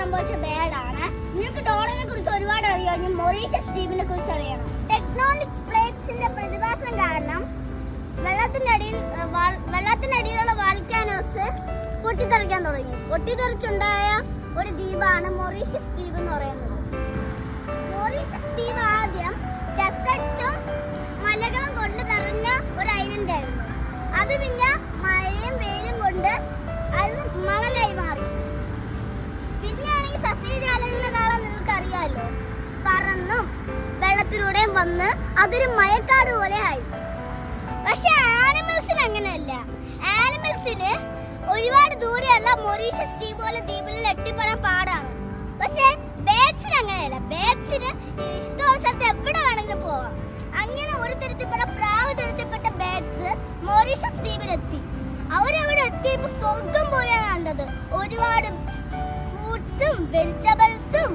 സംഭവിച്ച ബേഡാണ്. നിങ്ങൾക്ക് ഡോളറിനെ കുറിച്ച് ഒരുപാട് അറിയാം. മൊറീഷ്യസ് ദ്വീപിനെ കുറിച്ച് അറിയണം. ടെക്നോണിക് പ്ലേറ്റ്സിന്റെ പ്രതിഭാസം കാരണം വെള്ളത്തിനടിയിൽ വെള്ളത്തിനടിയിലുള്ള വാൽക്കാനോസ് പൊട്ടിത്തെറിക്കാൻ തുടങ്ങി. പൊട്ടിത്തെറിച്ചുണ്ടായ ഒരു ദ്വീപാണ് മൊറീഷ്യസ് ദ്വീപ് എന്ന് പറയുന്നത്. വെള്ളത്തിലൂടെയും വന്ന് അതൊരു മയക്കാട് പോലെ ആയി. പക്ഷെ ആനിമൽസിന് അങ്ങനെയല്ല. ആനിമൽസിന് ഒരുപാട് ദൂരെയുള്ള മൊറീഷ്യസ് ദ്വീപ് പോലെ ദ്വീപിൽ എത്തിപ്പെടാൻ പാടാണ്. പക്ഷെ ബേഡ്സിന് അങ്ങനെയല്ല. ബേഡ്സിന് ഇഷ്ടമുള്ള സ്ഥലത്ത് എവിടെ വേണമെങ്കിലും പോവാം. അങ്ങനെ ഒരു തരത്തിൽപ്പെട്ട പ്രാവ് തരത്തിൽപ്പെട്ട ബേഡ്സ് മൊറീഷ്യസ് ദ്വീപിലെത്തി. അവരവിടെ എത്തിയപ്പോൾ സ്വർഗം പോലെയാണ് കണ്ടത്. ഒരുപാട് ഫ്രൂട്ട്സും വെജിറ്റബിൾസും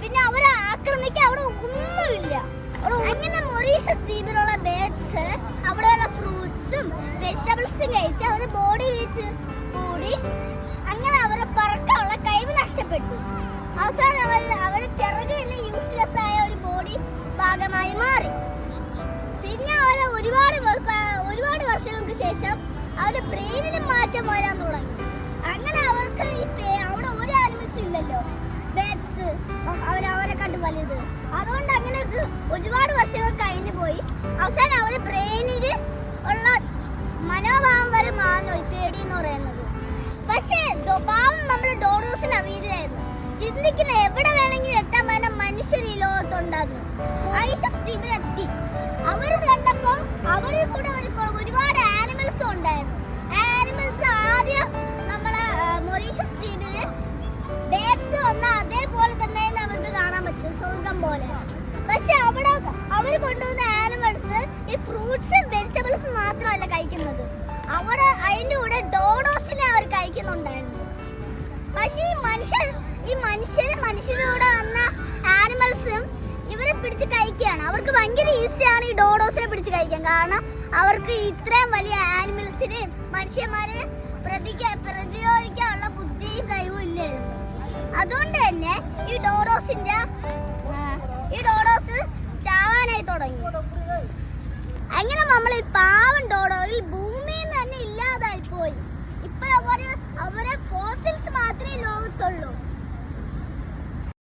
പിന്നെ അവരെ ആക്രമിക്കാൻ അവിടെ ഒന്നുമില്ല. അങ്ങനെ മൊറീഷ്യസ് ദ്വീപിലുള്ള ബേഡ്സ് അവിടെയുള്ള ഫ്രൂട്ട്സും വെജിറ്റബിൾസും കഴിച്ച് അവരുടെ ബോഡി വെച്ച് കൂടി അങ്ങനെ അവരെ പറക്കാനുള്ള കഴിവ് നഷ്ടപ്പെട്ടു. അവസാനം അവർ അവർ യൂസ്ലെസ് ആയ ഒരു ബോഡി ഭാഗമായി മാറി. പിന്നെ അവരെ ഒരുപാട് ഒരുപാട് വർഷങ്ങൾക്ക് ശേഷം അവരുടെ ബ്രെയിനിന് മാറ്റം വരാൻ തുടങ്ങി. വലുത് അതുകൊണ്ട് അങ്ങനെ ഒരുപാട് വർഷങ്ങൾ കഴിഞ്ഞു പോയി. അവസാനം അവർ ബ്രെയിനിൽ ഉള്ള മനോഭാവം വരെ മാറുന്നു പേടി എന്ന് പറയുന്നത്. പക്ഷേ സ്വഭാവം നമ്മൾ ഡോറോസിന് അറിയില്ലായിരുന്നു. ചിന്തിക്കുന്ന എവിടെ വേണമെങ്കിലും എത്താൻ പറ്റുന്ന മനുഷ്യർ ഈ ലോകത്തുണ്ടാകുന്നു അവർ കണ്ടപ്പോ അവർ കൂടെ ഒരു ഒരുപാട് പോലെ പക്ഷെ അവിടെ അവർ കൊണ്ടുവന്ന ആനിമൽസ് ഈ ഫ്രൂട്ട്സും വെജിറ്റബിൾസും മാത്രമല്ല കഴിക്കുന്നത്. അവിടെ അതിന്റെ കൂടെ ഡോഡോസിനെ അവർ കഴിക്കുന്നുണ്ടായിരുന്നു. പക്ഷേ ഈ മനുഷ്യൻ ഈ മനുഷ്യരും മനുഷ്യരോട് വന്ന ആനിമൽസും ഇവരെ പിടിച്ച് കഴിക്കുകയാണ്. അവർക്ക് ഭയങ്കര ഈസിയാണ് ഈ ഡോഡോസിനെ പിടിച്ച് കഴിക്കാൻ. കാരണം അവർക്ക് ഇത്രയും വലിയ ആനിമൽസിനെ മനുഷ്യന്മാരെ പ്രതിക പ്രതിരോധിക്കാനുള്ള ബുദ്ധിയും കഴിവും ഇല്ലായിരുന്നു അതുകൊണ്ട് തന്നെ അങ്ങനെ നമ്മൾ ഈ പാവം ഡോഡോ ഈ ഭൂമിയിൽ തന്നെ ഇല്ലാതായി പോയി ഇപ്പൊ അവർ അവരെ ഫോസിൽസ് മാത്രമേ ലോകത്തുള്ളൂ.